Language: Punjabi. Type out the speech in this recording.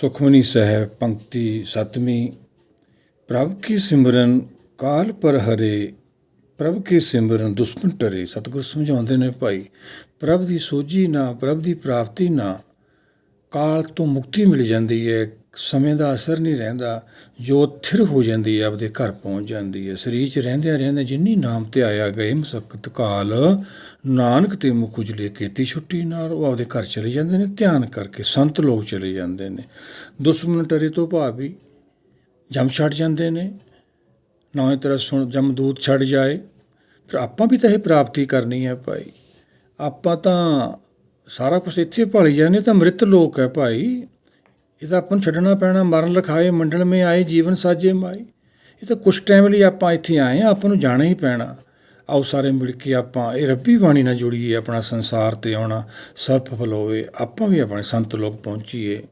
ਸੁਖਮਨੀ ਸਾਹਿਬ, ਪੰਕਤੀ ਸਤਵੀਂ, ਪ੍ਰਭ ਕੀ ਸਿਮਰਨ ਕਾਲ ਪਰ ਹਰੇ, ਪ੍ਰਭ ਕੀ ਸਿਮਰਨ ਦੁਸ਼ਮਣ ਟਰੇ। ਸਤਿਗੁਰ ਸਮਝਾਉਂਦੇ ਨੇ ਭਾਈ, ਪ੍ਰਭ ਦੀ ਸੋਝੀ ਨਾ, ਪ੍ਰਭ ਦੀ ਪ੍ਰਾਪਤੀ ਨਾ, ਕਾਲ ਤੋਂ ਮੁਕਤੀ ਮਿਲ ਜਾਂਦੀ ਹੈ। ਸਮੇਂ ਦਾ ਅਸਰ ਨਹੀਂ ਰਹਿੰਦਾ ਜੋ ਥਿਰ ਹੋ ਜਾਂਦੀ ਹੈ, ਆਪਦੇ ਘਰ ਪਹੁੰਚ ਜਾਂਦੀ ਹੈ। ਸਰੀਰ 'ਚ ਰਹਿੰਦਿਆਂ ਰਹਿੰਦਿਆਂ ਜਿੰਨੀ ਨਾਮ ਤੇ ਆਇਆ ਗਏ ਮਸਕਤ ਕਾਲ, ਨਾਨਕ ਤੇ ਮੁਖ ਉਜਲੇ ਕੀਤੀ ਛੁੱਟੀ ਨਾਲ ਉਹ ਆਪਦੇ ਘਰ ਚਲੇ ਜਾਂਦੇ ਨੇ, ਧਿਆਨ ਕਰਕੇ ਸੰਤ ਲੋਕ ਚਲੇ ਜਾਂਦੇ ਨੇ। ਦੁਸ਼ਮਣ ਟਰੇ ਤੋਂ ਭਾਵ ਵੀ ਜਮ ਛੱਡ ਜਾਂਦੇ ਨੇ, ਨਾ ਤਰ੍ਹਾਂ ਸੁਣ ਜਮਦੂਤ ਛੱਡ ਜਾਏ। ਪਰ ਆਪਾਂ ਵੀ ਤਾਂ ਇਹ ਪ੍ਰਾਪਤੀ ਕਰਨੀ ਹੈ ਭਾਈ। ਆਪਾਂ ਤਾਂ ਸਾਰਾ ਕੁਝ ਇੱਥੇ ਭਾਲੀ ਜਾਂਦੇ ਤਾਂ ਮ੍ਰਿਤ ਲੋਕ ਹੈ ਭਾਈ। ਇਹ ਤਾਂ ਆਪਾਂ ਨੂੰ ਛੱਡਣਾ ਪੈਣਾ, ਮਰਨ ਲਖਾਏ ਮੰਡਲ ਮੇ ਆਏ, ਜੀਵਨ ਸਾਜੇ ਮਾਈ ਇਹ ਤਾਂ ਕੁਝ ਟਾਈਮ ਲਈ ਆਪਾਂ ਇੱਥੇ ਆਏ ਆ ਆਪਾਂ ਨੂੰ ਜਾਣਾ ਹੀ ਪੈਣਾ। ਆਓ ਸਾਰੇ ਮਿਲ ਕੇ ਆਪਾਂ ਇਹ ਰੱਬੀ ਬਾਣੀ ਨਾਲ ਜੁੜੀਏ, ਆਪਣਾ ਸੰਸਾਰ ਤੇ ਆਉਣਾ ਸਫਲ ਹੋਵੇ ਆਪਾਂ ਵੀ ਆਪਣੇ ਸੰਤ ਲੋਕ ਪਹੁੰਚੀਏ।